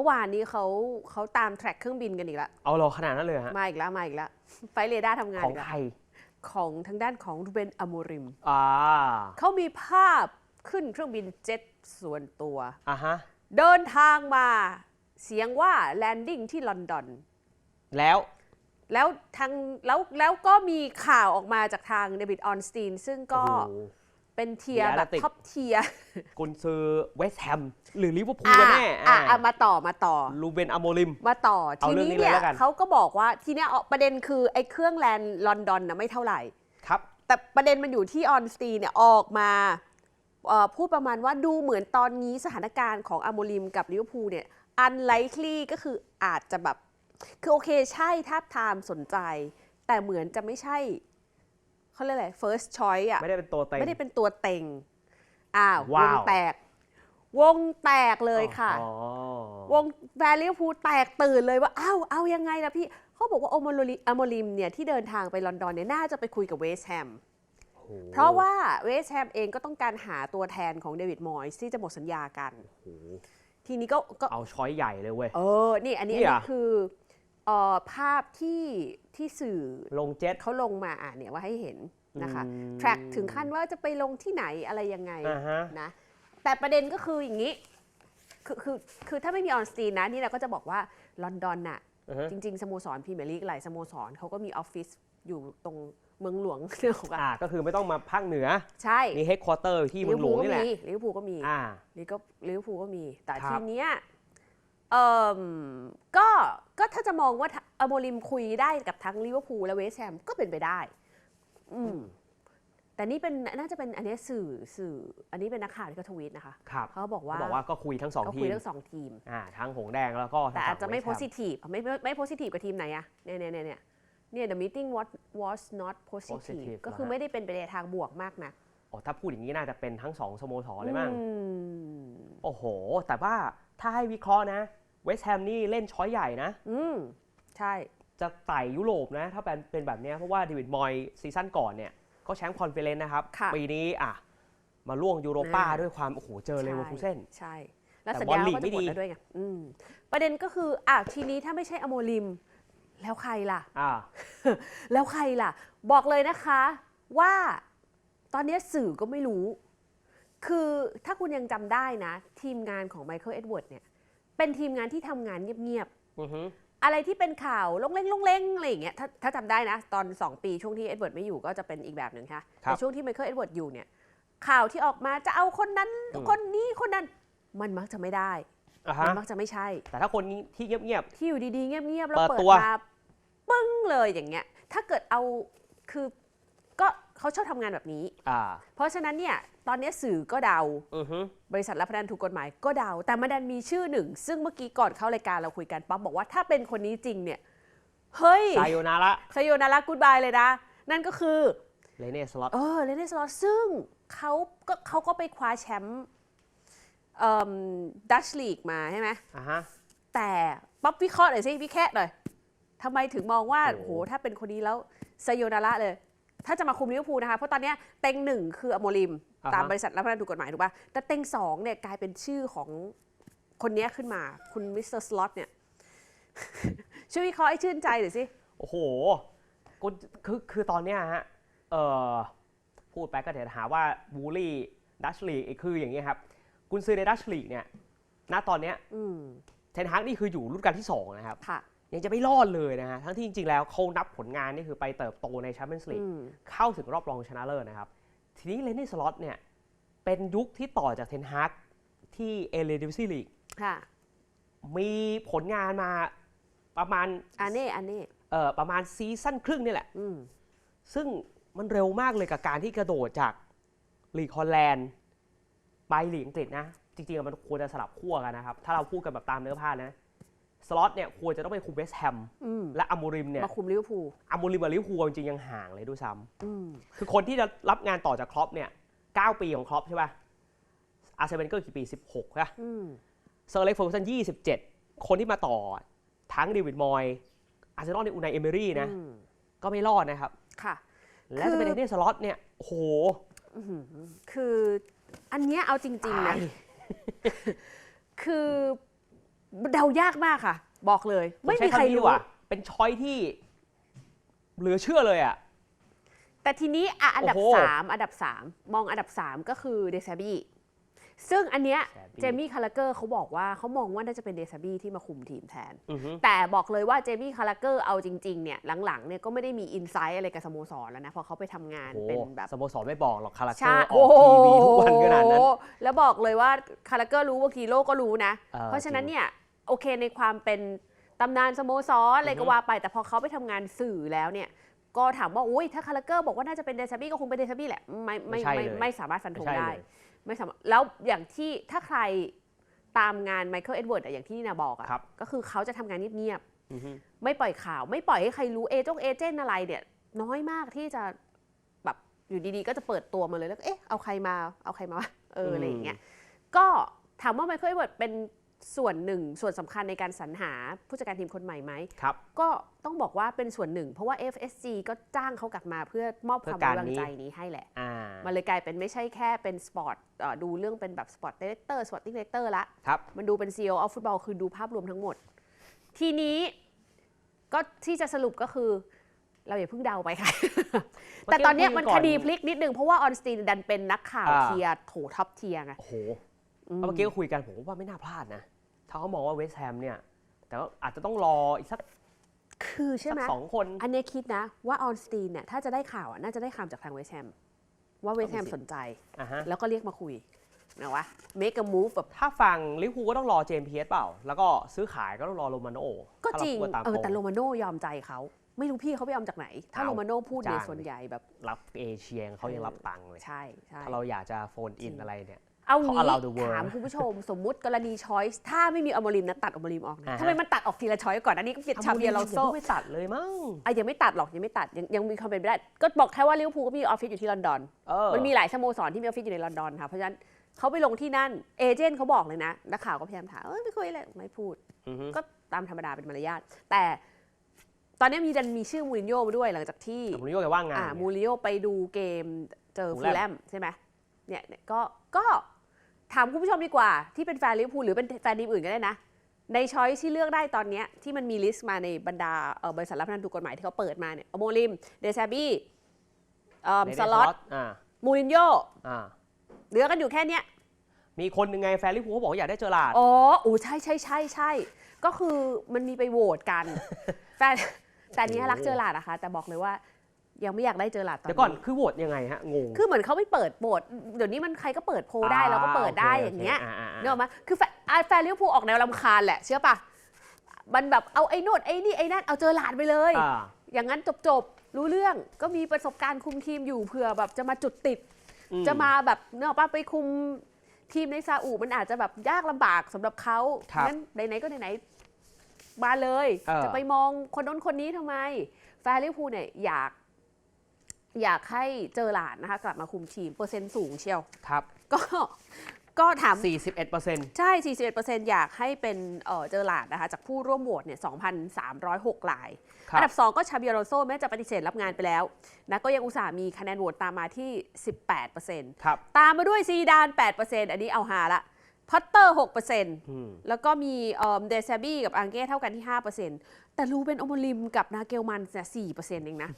มื่อวานนี้เขาเขาตามแทร็กเครื่องบินกันอีกแล้วเอาเราขนาดนั้นเลยเหรอฮะมาอีกแล้วมาอีกแล้วไฟเรดาร์ทำงานของอีกแล้วใครของทางด้านของรูเบนอโมริมอ่าเขามีภาพขึ้นเครื่องบินเจ็ตส่วนตัวอะฮะเดินทางมาเสียงว่าแลนดิ้งที่ลอนดอน แล้ว แล้วทางแล้วแล้วก็มีข่าวออกมาจากทางเดวิดออนสตีน ซึ่งก็โอ้โห เป็นเทียร์แบบ Reality ท็อปเทียร์กุนซือเวสต์แฮมหรือลิเวอร์พูลกันแน่อะอ่าอะมาต่อมาต่อลูเบนอโมริมมาต่อเอาทีเรื่องนี้นี้เลยเนี่ยแล้วกันเขาก็บอกว่าทีเนี้ยเอาประเด็นคือไอ้เครื่องแลนด์ลอนดอนนะไม่เท่าไหร่ครับ แต่ประเด็นมันอยู่ที่ออนสตีเนี่ยออกมาเอ่อพูดประมาณว่าดูเหมือนตอนนี้สถานการณ์ของอาโมลิมกับลิเวอร์พูลเนี่ย unlikely ก็คืออาจจะแบบ คือโอเคใช่ท้าบทามสนใจ แต่เหมือนจะไม่ใช่ เขาเรียกอะไร first choice อะ ไม่ได้เป็นตัวเต็ง ไม่ได้เป็นตัวเต็ง อ้าว วว้างวแตก วงแตกเลยค่ะ อ๋อ วงแวลิเวอร์พูลแตกตื่นเลยว่า อ้าว เอายังไงล่ะพี่ เขาบอกว่าโอโมโลลิอโมลิมเนี่ยที่เดินทางไปลอนดอนเนี่ยน่าจะไปคุยกับเวสต์แฮมโอ้โหเพราะว่าเวสต์แฮมเองก็ต้องการหาตัวแทนของเดวิดมอยส์ที่จะหมดสัญญากันโอ้โหทีนี้ก็ก็เอาช้อยใหญ่เลยเว้ย เออ นี่อันนี้นี่อันเหรอนี้คือเอ่อภาพที่ที่สื่อลงเจ็ต เขาลงมาอะเนี่ยว่าให้เห็นนะคะอืม แทร็กถึงขั้นว่าจะไปลงที่ไหนอะไรยังไงอ่าฮะ นะแต่ประเด็นก็คืออย่างนี้คือคือคือถ้าไม่มีออนสตีนนะนี่เราก็จะบอกว่าลอนดอนน่ะอ่าฮะ จริง ๆ สโมสรพรีเมียร์ลีกหลายสโมสรเขาก็มีออฟฟิศอยู่ตรงเมืองหลวง เรื่องของอ่าก็คือไม่ต้องมาภาคเหนือ ใช่มีเฮดคอร์เตอร์ที่เมืองหลวงนี่แหละ ลิเวอร์พูลก็มี อ่า ลิเวอร์พูลก็มีลิก็ลิเวอร์พูลก็มี แต่ครัทีบเนี้ยเอ่อก็ ก็ถ้าจะมองว่าอโมริมคุยได้กับทั้งลิเวอร์พูลและเวสต์แฮมก็เป็นไปได้ อืมแต่นี่เป็นน่าจะเป็นอันเนี้ยสื่อสื่อ อันนี้เป็นนักข่าวที่เขาทวีตนะคะครับเขาบอกเขาว่าบอกว่าก็คุยทั้งสองเขาทีคุยมทั้งสองทีมอ่าทั้งหงแดงแล้วก็แต่อาจจะไม่ทงฝั่ง West Ham positive ไม่ไม่ไม่ positive กับทีมไหนอะเนี่ยเนี่ยเนี่ยเนี่ยเนี่ย the meeting was was not positive Positive ก็คือเหรอฮะไม่ได้เป็นไปในทางบวกมากนะอ๋อถ้าพูดอย่างนี้น่าจะเป็นทั้งสองสโมสรเลยมั้งอืมโอ้โห แต่ว่าถ้าให้วิเคราะห์นะ เวสต์แฮมนี่เล่นช้อยใหญ่นะ อืมใช่ จะไต่ยุโรปนะ ถ้าเป็นเป็นแบบเนี้ยเพราะว่าเดวิดมอยซีซั่นก่อนเนี่ย ก็แชมป์คอนเฟอเรนซ์นะครับ ค่ะปีนี้อะ มาล่วงยูโรป้าอ่า ด้วยความ โอ้โห เจอเลเวอร์คูเซนใช่ แล้วแต่สัญบอลญาลีกก็จะหมดไม่ดี แล้วด้วยไงอืมประเด็นก็คืออะทีนี้ถ้าไม่ใช่อโมลิม แล้วใครล่ะ อ่า แล้วใครล่ะ บอกเลยนะคะว่าตอนนี้สื่อก็ไม่รู้ คือถ้าคุณยังจำได้นะ ทีมงานของไมเคิลเอ็ดเวิร์ดเนี่ย เป็นทีมงานที่ทำงานเงียบอือฮึๆ อะไรที่เป็นข่าวลงเล้งลงเล้งอะไรอย่างเงี้ยถ้าถ้าจำได้นะ ตอน 2 ปีช่วงที่เอ็ดเวิร์ดไม่อยู่ก็จะเป็นอีกแบบหนึ่งค่ะครัแต่บช่วงที่ไมเคิลเอ็ดเวิร์ดอยู่เนี่ยข่าวที่ออกมาจะเอาคนนั้นอืม คนนี้คนนั้นมันมักจะไม่ได้ อะมัฮะนมักจะไม่ใช่ แต่ถ้าคนที่เงียบ ที่อยู่ดีๆ เงียบๆแล้วเปิดเปิดตัว มาปึ้งเลยอย่างเงี้ย ถ้าเกิดเอาคือก็ เขาชอบทำงานแบบนี้ๆอ่า เพราะฉะนั้นเนี่ยตอนนี้สื่อก็เดา อือฮึบริษัทรับพนันถูกกฎหมายก็เดา แต่มาดันมีชื่อหนึ่ง ซึ่งเมื่อกี้ก่อนเข้ารายการเราคุยกันป๊อปบอกว่าถ้าเป็นคนนี้จริงเนี่ยเฮ้ยไซโยนาระสยนารักกูดบายเลยนะ นั่นก็คือ เลเน่สล็อต เออเลนเนสลอตซึ่งเขาก็เขาก็ไปคว้าแชมป์ดัชลีกมาใช่ไหม อะฮะ แต่ป๊อปวิเคราะห์หน่อยสิวิแคะหน่อยทำไมถึงมองว่าโอ้โห ถ้าเป็นคนนี้แล้วไซโยนาระเลย ถ้าจะมาคุมลิเวอร์พูลนะคะ เพราะตอนเนี้ยเต็งหนึ่งคืออโมริมตามบริษัทรับพนันถูกกฎหมายถูกป่ะ แต่เต็งสองเนี่ยกลายเป็นชื่อของคนเนี้ยขึ้นมา คุณมิสเตอร์สล็อตเนี่ย ช่วยวิเคราะห์ให้ชื่นใจหน่อยสิ โอ้โหกูคือคือตอนเนี้ยฮะ เอ่อ พูดไปก็เดี๋ยวหาว่าบูลลี่ดัชลีกคืออย่างนี้ยครับ กุนซือในดัชลีกเนี่ย ณ ตอนเนี้ยอืม เทนฮากนี่คืออยู่รุ่นการที่ 2 นะครับ ค่ะ ยังจะไม่รอดเลยนะฮะทั้งที่จริงๆแล้วเขานับผลงานนี่คือไปเติบโตในแชมเปี้ยนส์ลีกอืมเข้าถึงรอบรองชนะเลิศนะครับ ทีนี้เลนนี่สล็อตเนี่ยเป็นยุคที่ต่อจากเทนฮากที่เอเลดิวิซีลีกค่ะมีผลงานมาประมาณอันนี้อันนี้เอ่อประมาณซีซั่นครึ่งนี่แหละอืมซึ่งมันเร็วมากเลยกับการที่กระโดดจากลีกฮอลแลนด์ไปลีกอังกฤษนะ จริงๆมันควรจะสลับขั้วกันนะครับ ถ้าเราพูดกันแบบตามเนื้อผ้านะ สล็อตเนี่ยควรจะต้องไปคุมเวสต์แฮมอืมและอัมโมริมเนี่ยมาคุมลิเวอร์พูลอัมโมริมกับลิเวอร์พูลจริงๆยังห่างเลยด้วยซ้อืมำคือคนที่จะรับงานต่อจากครอปเนี่ย9ปีของครอปใช่ป่ะอาร์เซนเวนเกอร์กี่ปี 16นะอืมเซอร์เล็กเฟอร์กูสัน27 คนที่มาต่อทั้งเดวิดมอยอาร์เซนอลในอูไนเอเมรี่นะอืมก็ไม่รอดนะครับ ค่ะ และจะเป็นคือเดนนี่สล็อตเนี่ยโอ้โห อื้อหือคืออันเนี้ยเอาจริง ๆ นะตายคือ เดายากมากค่ะ บอกเลย ไม่ผใช้มีใครำนี้ดีรู้กว่าเป็นช้อยที่ เหลือเชื่อเลยอะแต่ทีนี้อะอันดับโอ้โห3อันดับ3มองอันดับ3ก็คือเดซาบี้ซึ่งอันเนี้ย Desabi เจมี่คาราเกอร์เขาบอกว่าเขามองว่าน่าจะเป็นเดซาบี้ที่มาคุมทีมแทนอือฮึแต่บอกเลยว่าเจมี่คาราเกอร์เอาจริงๆเนี่ยหลังๆเนี่ยก็ไม่ได้มีอินไซต์อะไรกับสโมสรแล้วนะเพอเขาไปทำงานโอ้โหเป็นแบบสโมสรไม่บอกหรอกคาราเกอใช่ร์ออกทีวีทุกวันขนาดนั้นโอ้โหแล้วบอกเลยว่าคาราเกอร์รู้ว่าคีโร่ก็รู้นะออเพราะฉะนั้นจงเนี่ย โอเคในความเป็นตำนานสโมสรอะไรก็อือฮึว่าไป แต่พอเขาไปทำงานสื่อแล้วเนี่ย ก็ถามว่าอุ้ยถ้าคาราเกอร์บอกว่าน่าจะเป็นเดซาบี้ก็คงเป็นเดซาบี้แหละไม่ไม่ไม่ใช่ไม่เลยไม่สามารถฟันธงไม่ใช่ได้เลยไม่สามารถแล้วอย่างที่ถ้าใครตามงานไมเคิลเอ็ดเวิร์ดอย่างที่นาบอกอะครับก็คือเขาจะทำงานเงียบอือฮึๆไม่ปล่อยข่าว ไม่ปล่อยให้ใครรู้เอจงเอเจนต์อะไรเนี่ย น้อยมากที่จะแบบอยู่ดีๆ ก็จะเปิดตัวมาเลยแล้วก็เอ๊ะเอาใครมาเอาใครมาวะเอออะไรอย่างเงี้ยก็ถามว่าไมเคิลเอ็ดเวิร์ดเป็น ส่วนหนึ่งส่วนสำคัญในการสรรหาผู้จัดการทีมคนใหม่ไหมครับก็ต้องบอกว่าเป็นส่วนหนึ่ง เพราะว่า FSG ก็จ้างเขากลับมาเพื่อมอบเพื่คอวามไว้การวางนี้ใจนี้ให้แหละอ่ามันเลยกลายเป็นไม่ใช่แค่เป็นสปอร์ตเอ่อดูเรื่องเป็นแบบสปอร์ตดีเลกเตอร์สปอร์ติ้งดีเลกเตอร์ละครับมันดูเป็น CEO of Football คือดูภาพรวมทั้งหมด ทีนี้ก็ที่จะสรุปก็คือเราอย่าเพิ่งเดาไปค่ะ แต่ตอนเนี้ยมันคดีพลิกนิดนึงเพราะว่าออนสตีนดันเป็นนักข่าวอ่าเทียร์โถท็อปเทียร์ไง โอ้โหอืมเมื่อกี้ก็คุยกันผมว่าไม่น่าพลาดนะ ถ้าเขามองว่าเวสต์แฮมเนี่ย แต่ว่าอาจจะต้องรออีกสักคือใช่สัไหมกสองคน อันเนี้ยคิดนะว่าออนสตีนเนี่ยถ้าจะได้ข่าวอะน่าจะได้ข่าวจากทางเวสต์แฮมว่าเวสต์แฮมเอาไปสิสนใจอ่าฮะแล้วก็เรียกมาคุยนะวะ make a move แบบถ้าฟังลิเวอร์พูลก็ต้องรอเจมส์เพียสเปล่า แล้วก็ซื้อขายก็ต้องรอโรมาโนก็ถ้าจริงเาพูดตามเออตแต่โรมาโน่ยอมใจเขา ไม่รู้พี่เขาไปยอมจากไหน ถ้าเอาโรมาโน่พูดในจ้างส่วนใหญ่แบบรับเอเชียเขายังรับตังค์เลยใช่ใช่ถ้าเราอยากจะโฟนอินจริงอะไรเนี่ย เอาเขางี้ allow the world ถามคุณผู้ชม สมมุติกรณีช้อยส์ถ้าไม่มีอมริมนะตัดอมริมออกนะอ่าฮะ ทำไมมันตัดออกทีละช้อยก่อนอันนี้ก็เปลี่ยนชาเบียร์เราโซ่อย่าเพิ่งไปตัดเลยมั้งอะยังไม่ตัดหรอกยังไม่ตัดยังยังมีความเป็นไปได้ ก็บอกแค่ว่าลิเวอร์พูลก็มีออฟฟิศอยู่ที่ลอนดอน เออมันมีหลายสโมสรที่มีออฟฟิศอยู่ในลอนดอนค่ะ เพราะฉะนั้นเขาไปลงที่นั่น เอเจนต์เขาบอกเลยนะนักข่าวก็พยายามถามเอ้ยไม่คุยเลยไม่พูด อือฮึ ก็ตามธรรมดาเป็นมารยาทแต่ตอนนี้มีดันมีชื่อมูรินโญ่มาด้วยหลังจากที่ แต่ผมนี่ก็แกว่างงานอ่าไง มูรินโญ่ไปดูเกมเจอฟูฟูลลแลแลมมใช่ไหมเนี่ยเนี่ยก็ก็ ถามคุณผู้ชมดีกว่าที่เป็นแฟนลิเวอร์พูลหรือเป็นแฟนทีมอื่นก็ได้นะ ในช้อยที่เลือกได้ตอนเนี้ยที่มันมีลิสต์มาในบรรดาเอ่อบริษัทรับพนันถูกกฎหมายที่เขาเปิดมาเนี่ยอโมลิม เดซาบี้เอ่อในสล็อตอ่ามูรินโญ่อ่าเหลือกันอยู่แค่เนี้ยมีคนหนึ่งไงแฟนลิเวอร์พูลเขาบอกว่าอยากได้เจอร์ลาร์ดอ๋อโอ้ใช่ใช่ใช่ใช่ก็คือมันมีไปโหวตกัน แฟนแต่อันเนี้ยรักเจอหลาดนะคะ แต่บอกเลยว่า ยังไม่อยากได้เจอหลาดตอนเดี๋ยวก่อนนี้คือโหวตยังไงฮะงงคือเหมือนเขาไม่เปิดโหวตเดี๋ยวนี้มันใครก็เปิดโพลได้แล้วก็เปิดได้โคอย่างเงี้ยโคอ่าอ่าอ่าเนกอะมาคือแฟนอะแฟนลิเวอร์พูลออกแนวลำคาญแหละ เชื่อปะมันแบบเอาไอ้โน่นไอ้นี่ไอ้นั่นเอาเจอหลาดไปเลย อ่า อย่างนั้นจบจบๆรู้เรื่องก็มีประสบการณ์คุมทีมอยู่เผื่อแบบจะมาจุดติด อืจะมาแบบเนกอะปะไปคุมทีมในซาอุมันอาจจะแบบยากลำบากสำหรับเขาครับงั้นไหนๆก็ไหนๆมาเลย เออ จะไปมองคนน้นคนนี้ทำไม แฟนลิเวอร์พูลเนี่ยอยาก อยากให้เจอหลานนะคะ กลับมาคุมทีม เปอร์เซ็นต์สูงเชียว ครับ ก็ก็ถาม 41เปอร์เซ็นต์ใช่ 41%อยากให้เป็นเอ่อเจอหลาดนะคะ จากผู้ร่วมโหวตเนี่ย2,306รายครัอับนดับ 2 ก็ชาเบียโรโซแม้จะปฏิเสธรับงานไปแล้วนะก็ยังอุตส่าห์มีคะแนนโหวตตามมาที่ 18%ครับตามมาด้วยซีดาน8%อันนี้เอาหาละพัตเตอร์6%อืมแล้วก็มีเอ่อเดซาบี้กับอังเก้เท่ากันที่5%แต่รูเป็นโอโมลิมกับนาเกลมันเนี่ย4%เองนะ